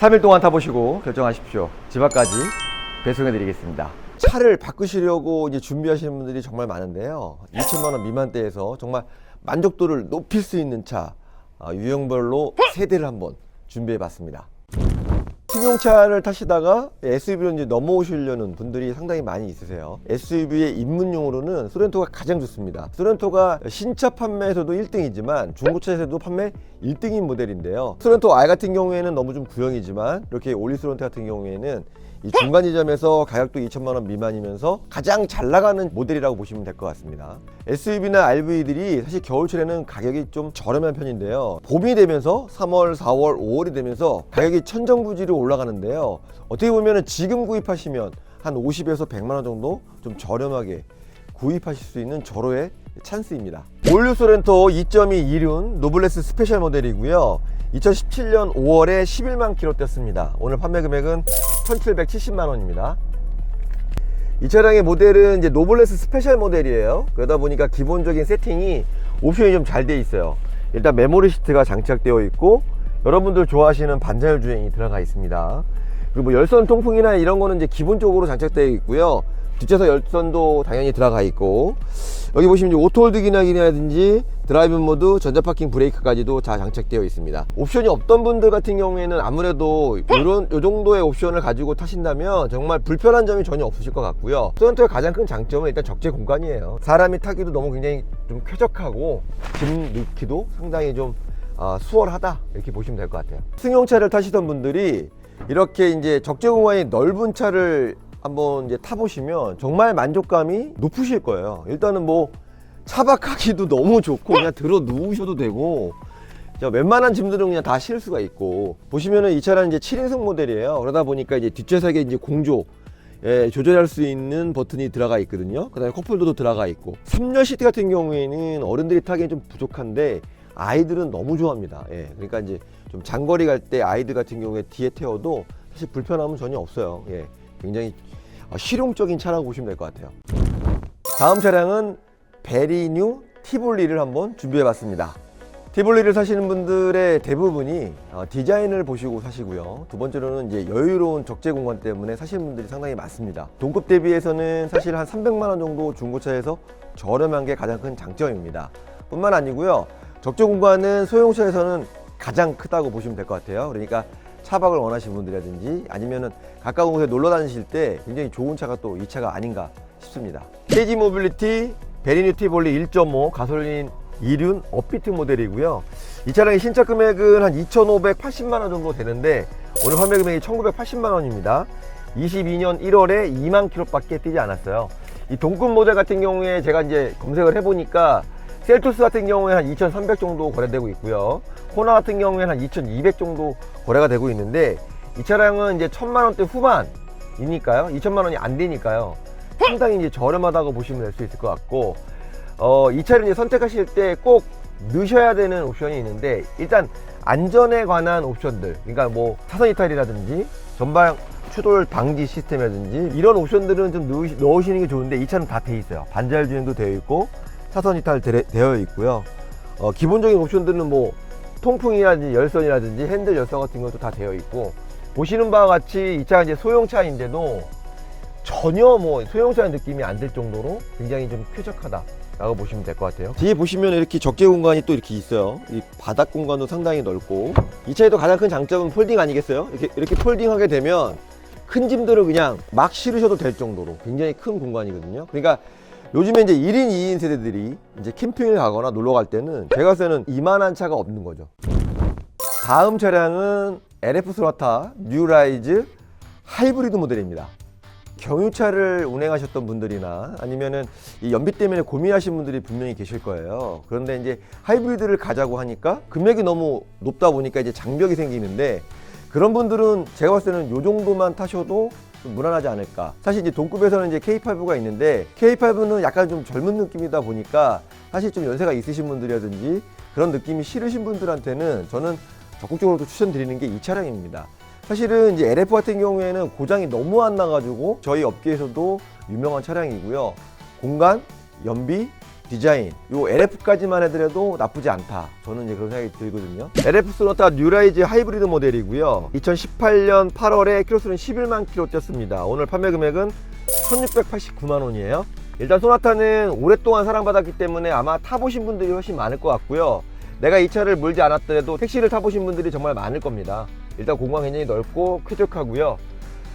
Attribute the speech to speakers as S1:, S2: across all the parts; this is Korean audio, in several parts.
S1: 3일 동안 타보시고 결정하십시오. 집 앞까지 배송해 드리겠습니다. 차를 바꾸시려고 이제 준비하시는 분들이 정말 많은데요. 2천만 원 미만대에서 정말 만족도를 높일 수 있는 차 아, 유형별로 세 대를 한번 준비해 봤습니다. 승용차를 타시다가 SUV로 이제 넘어오시려는 분들이 상당히 많이 있으세요. SUV의 입문용으로는 소렌토가 가장 좋습니다. 소렌토가 신차 판매에서도 1등이지만 중고차에서도 판매 1등인 모델인데요. 소렌토 R 같은 경우에는 너무 좀 구형이지만 이렇게 올리 소렌토 같은 경우에는 이 중간 지점에서 가격도 2천만 원 미만이면서 가장 잘 나가는 모델이라고 보시면 될 것 같습니다. SUV나 RV들이 사실 겨울철에는 가격이 좀 저렴한 편인데요. 봄이 되면서 3월, 4월, 5월이 되면서 가격이 천정부지로 올라가는데요. 어떻게 보면 지금 구입하시면 한 50에서 100만 원 정도 좀 저렴하게 구입하실 수 있는 절호의 찬스입니다. 올류 소렌토 2.2 이륜 노블레스 스페셜 모델이고요. 2017년 5월에 11만 킬로 떴습니다. 오늘 판매 금액은 1,770만 원입니다. 이 차량의 모델은 이제 노블레스 스페셜 모델이에요. 그러다 보니까 기본적인 세팅이 옵션이 좀 잘 돼 있어요. 일단 메모리 시트가 장착되어 있고 여러분들 좋아하시는 반자율 주행이 들어가 있습니다. 그리고 뭐 열선 통풍이나 이런 거는 이제 기본적으로 장착되어 있고요. 뒷좌석 열선도 당연히 들어가 있고 여기 보시면 오토홀드 기능이라든지 드라이브 모드, 전자 파킹 브레이크까지도 다 장착되어 있습니다. 옵션이 없던 분들 같은 경우에는 아무래도 이런 요 정도의 옵션을 가지고 타신다면 정말 불편한 점이 전혀 없으실 것 같고요. 소렌토의 가장 큰 장점은 일단 적재 공간이에요. 사람이 타기도 너무 굉장히 좀 쾌적하고 짐 넣기도 상당히 좀 아, 수월하다 이렇게 보시면 될 것 같아요. 승용차를 타시던 분들이 이렇게 이제 적재 공간이 넓은 차를 한번 이제 타보시면 정말 만족감이 높으실 거예요. 일단은 뭐 차박하기도 너무 좋고 그냥 들어 누우셔도 되고 자, 웬만한 짐들은 그냥 다 실을 수가 있고 보시면은 이 차는 이제 7인승 모델이에요. 그러다 보니까 이제 뒷좌석에 이제 공조 예, 조절할 수 있는 버튼이 들어가 있거든요. 그다음에 컵홀더도 들어가 있고 3열 시트 같은 경우에는 어른들이 타기엔 좀 부족한데 아이들은 너무 좋아합니다. 예, 그러니까 이제 좀 장거리 갈 때 아이들 같은 경우에 뒤에 태워도 사실 불편함은 전혀 없어요. 예, 굉장히 어, 실용적인 차라고 보시면 될 것 같아요. 다음 차량은 베리뉴 티볼리를 한번 준비해 봤습니다. 티볼리를 사시는 분들의 대부분이 어, 디자인을 보시고 사시고요. 두 번째로는 이제 여유로운 적재 공간 때문에 사시는 분들이 상당히 많습니다. 동급 대비해서는 사실 한 300만 원 정도 중고차에서 저렴한 게 가장 큰 장점입니다. 뿐만 아니고요. 적재 공간은 소형차에서는 가장 크다고 보시면 될 것 같아요. 그러니까 차박을 원하시는 분들이라든지 아니면은 가까운 곳에 놀러 다니실 때 굉장히 좋은 차가 또 이 차가 아닌가 싶습니다. KG 모빌리티 베리뉴 티볼리 1.5 가솔린 2륜 업비트 모델이고요. 이 차량의 신차 금액은 한 2,580만 원 정도 되는데 오늘 판매 금액이 1,980만 원입니다. 22년 1월에 2만 킬로밖에 뛰지 않았어요. 이 동급 모델 같은 경우에 제가 이제 검색을 해보니까 셀토스 같은 경우에 한 2,300 정도 거래되고 있고요. 코나 같은 경우에는 한 2,200 정도 거래가 되고 있는데 이 차량은 이제 1,000만 원대 후반이니까요. 2천만 원이 안 되니까요. 상당히 이제 저렴하다고 보시면 될 수 있을 것 같고 어, 이 차를 이제 선택하실 때 꼭 넣으셔야 되는 옵션이 있는데 일단 안전에 관한 옵션들 그러니까 뭐 차선 이탈이라든지 전방 추돌 방지 시스템이라든지 이런 옵션들은 좀 넣으시, 넣으시는 게 좋은데 이 차는 다 돼 있어요 반자율 주행도 되어 있고 차선 이탈 되, 되어 있고요 어, 기본적인 옵션들은 뭐 통풍이라든지 열선이라든지 핸들 열선 같은 것도 다 되어 있고 보시는 바와 같이 이 차가 이제 소형차인데도 전혀 뭐 소형차의 느낌이 안 들 정도로 굉장히 좀 쾌적하다. 라고 보시면 될 것 같아요. 뒤에 보시면 이렇게 적재 공간이 또 이렇게 있어요. 이 바닥 공간도 상당히 넓고 이또 가장 큰 장점은 폴딩 아니겠어요? 이렇게 이렇게 폴딩하게 되면 큰 짐들을 그냥 막 실으셔도 될 정도로 굉장히 큰 공간이거든요. 그러니까 요즘에 이제 1인, 2인 세대들이 이제 캠핑을 가거나 놀러 갈 때는 제가 때는 이만한 차가 없는 거죠. 다음 차량은 LF 소나타 뉴라이즈 하이브리드 모델입니다. 경유차를 운행하셨던 분들이나 아니면은 이 연비 때문에 고민하신 분들이 분명히 계실 거예요. 그런데 이제 하이브리드를 가자고 하니까 금액이 너무 높다 보니까 이제 장벽이 생기는데 그런 분들은 제가 봤을 때는 요 정도만 타셔도 좀 무난하지 않을까. 사실 이제 동급에서는 이제 K5가 있는데 K5는 약간 좀 젊은 느낌이다 보니까 사실 좀 연세가 있으신 분들이라든지 그런 느낌이 싫으신 분들한테는 저는 적극적으로 또 추천드리는 게 이 차량입니다. 사실은 이제 LF 같은 경우에는 고장이 너무 안 나가지고 저희 업계에서도 유명한 차량이고요. 공간, 연비, 디자인, 요 LF까지만 해더라도 나쁘지 않다. 저는 이제 그런 생각이 들거든요. LF 소나타 뉴라이즈 하이브리드 모델이고요. 2018년 8월에 키로수는 11만 킬로 뛰었습니다. 오늘 판매 금액은 1689만 원이에요. 일단 소나타는 오랫동안 사랑받았기 때문에 아마 타보신 분들이 훨씬 많을 것 같고요. 내가 이 차를 몰지 않았더라도 택시를 타보신 분들이 정말 많을 겁니다. 일단 공간 굉장히 넓고 쾌적하고요.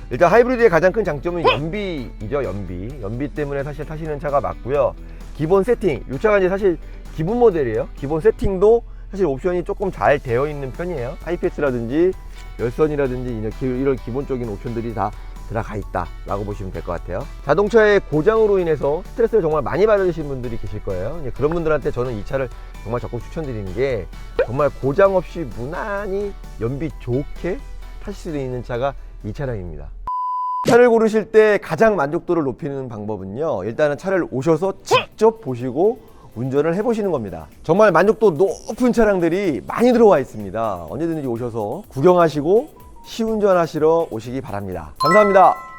S1: 일단 하이브리드의 가장 큰 장점은 연비이죠, 연비. 연비 때문에 사실 타시는 차가 맞고요. 기본 세팅, 이 차가 이제 사실 기본 모델이에요. 기본 세팅도 사실 옵션이 조금 잘 되어 있는 편이에요. 하이패스라든지 열선이라든지 이런 기본적인 옵션들이 다 들어가 있다 라고 보시면 될 것 같아요. 자동차의 고장으로 인해서 스트레스를 정말 많이 받으신 분들이 계실 거예요. 그런 분들한테 저는 이 차를 정말 적극 추천드리는 게 정말 고장 없이 무난히 연비 좋게 타실 수 있는 차가 이 차량입니다. 차를 고르실 때 가장 만족도를 높이는 방법은요. 일단은 차를 오셔서 직접 보시고 운전을 해보시는 겁니다. 정말 만족도 높은 차량들이 많이 들어와 있습니다. 언제든지 오셔서 구경하시고 시운전하시러 오시기 바랍니다. 감사합니다.